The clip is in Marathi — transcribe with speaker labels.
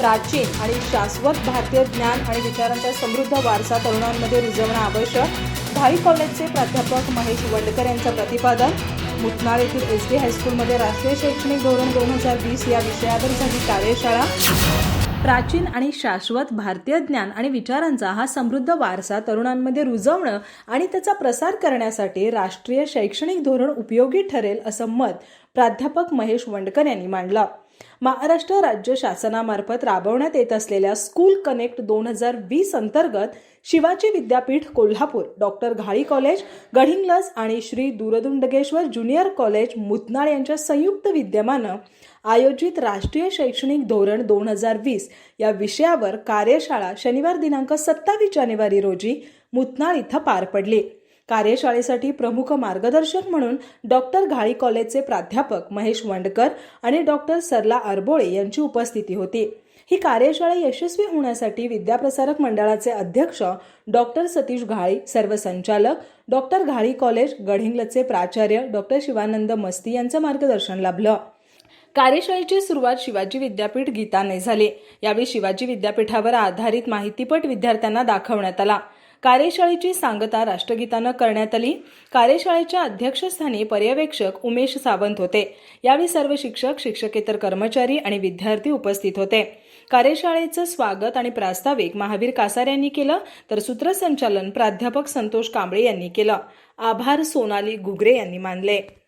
Speaker 1: प्राचीन आणि शाश्वत भारतीय ज्ञान आणि विचारांचा समृद्ध वारसा तरुणांमध्ये रुजवणं आवश्यक. भाई कॉलेजचे प्राध्यापक महेश वंडकर यांचं प्रतिपादन. मुतनाळ येथील एस डी हायस्कूलमध्ये राष्ट्रीय शैक्षणिक धोरण दोन हजार वीस या विषयावर झाली कार्यशाळा. प्राचीन आणि शाश्वत भारतीय ज्ञान आणि विचारांचा हा समृद्ध वारसा तरुणांमध्ये रुजवणं आणि त्याचा प्रसार करण्यासाठी राष्ट्रीय शैक्षणिक धोरण उपयोगी ठरेल असं मत प्राध्यापक महेश वंडकर यांनी मांडलं. महाराष्ट्र राज्य शासनामार्फत राबवण्यात येत असलेल्या स्कूल कनेक्ट दोन हजार वीस अंतर्गत शिवाजी विद्यापीठ कोल्हापूर डॉक्टर घाळी कॉलेज गडिंग्लज आणि श्री दूरदुंडगेश्वर ज्युनियर कॉलेज मुतनाळ यांच्या संयुक्त विद्यमानं आयोजित राष्ट्रीय शैक्षणिक धोरण दोन हजार वीस या विषयावर कार्यशाळा शनिवार दिनांक सत्तावीस जानेवारी रोजी मुतनाळ इथं पार पडली. कार्यशाळेसाठी प्रमुख मार्गदर्शक म्हणून डॉक्टर घाळी कॉलेजचे प्राध्यापक महेश वंडकर आणि डॉक्टर सरला अरबोळे यांची उपस्थिती होती. ही कार्यशाळा यशस्वी होण्यासाठी विद्याप्रसारक मंडळाचे अध्यक्ष डॉक्टर सतीश घाळी सर्व संचालक डॉक्टर घाळी कॉलेज गढिंगलचे प्राचार्य डॉक्टर शिवानंद मस्ती यांचं मार्गदर्शन लाभलं. कार्यशाळेची सुरुवात शिवाजी विद्यापीठ गीताने झाली. यावेळी शिवाजी विद्यापीठावर आधारित माहितीपट विद्यार्थ्यांना दाखवण्यात आला. कार्यशाळेची सांगता राष्ट्रगीतानं करण्यात आली. कार्यशाळेच्या अध्यक्षस्थानी पर्यवेक्षक उमेश सावंत होते. यावेळी सर्व शिक्षक शिक्षकेतर कर्मचारी आणि विद्यार्थी उपस्थित होते. कार्यशाळेचं स्वागत आणि प्रास्ताविक महावीर कासार यांनी केलं तर सूत्रसंचालन प्राध्यापक संतोष कांबळे यांनी केलं. आभार सोनाली गुगरे यांनी मानले.